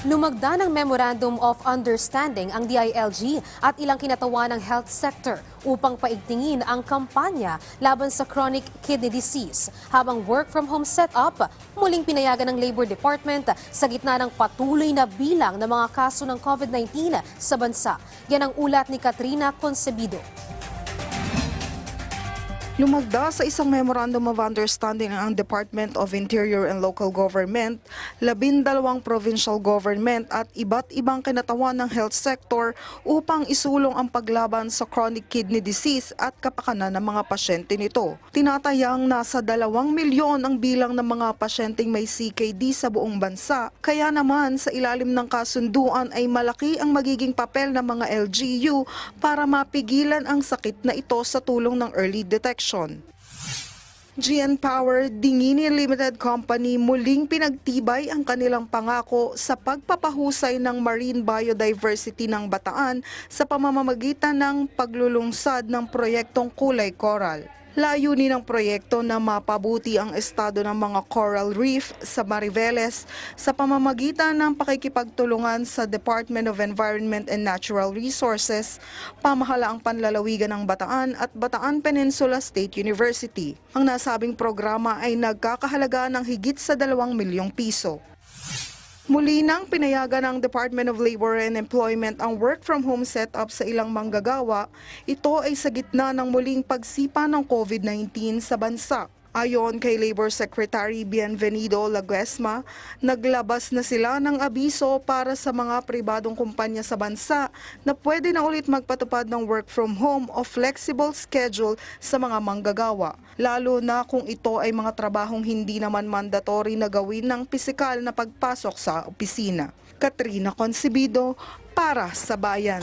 Lumagda ng Memorandum of Understanding ang DILG at ilang kinatawan ng health sector upang paigtingin ang kampanya laban sa chronic kidney disease. Habang work from home setup, muling pinayagan ng Labor Department sa gitna ng patuloy na bilang ng mga kaso ng COVID-19 sa bansa. Yan ang ulat ni Katrina Concebido. Lumagda sa isang Memorandum of Understanding ang Department of Interior and Local Government, labindalawang provincial government at iba't ibang kinatawan ng health sector upang isulong ang paglaban sa chronic kidney disease at kapakanan ng mga pasyente nito. Tinatayang nasa dalawang milyon ang bilang ng mga pasyenteng may CKD sa buong bansa, kaya naman sa ilalim ng kasunduan ay malaki ang magiging papel ng mga LGU para mapigilan ang sakit na ito sa tulong ng early detection. GN Power Dingini Limited Company muling pinagtibay ang kanilang pangako sa pagpapahusay ng marine biodiversity ng Bataan sa pamamamagitan ng paglulungsad ng proyektong Kulay Coral. Layunin ng proyekto na mapabuti ang estado ng mga coral reef sa Mariveles sa pamamagitan ng pakikipagtulungan sa Department of Environment and Natural Resources, pamahalaang panlalawigan ng Bataan at Bataan Peninsula State University. Ang nasabing programa ay nagkakahalaga ng higit sa 2 milyong piso. Muli nang pinayagan ng Department of Labor and Employment ang work-from-home setup sa ilang manggagawa, ito ay sa gitna ng muling pagsipa ng COVID-19 sa bansa. Ayon kay Labor Secretary Bienvenido Laguesma, naglabas na sila ng abiso para sa mga pribadong kumpanya sa bansa na pwede na ulit magpatupad ng work from home o flexible schedule sa mga manggagawa, lalo na kung ito ay mga trabahong hindi naman mandatory na gawin ng pisikal na pagpasok sa opisina. Katrina Concebido para sa Bayan.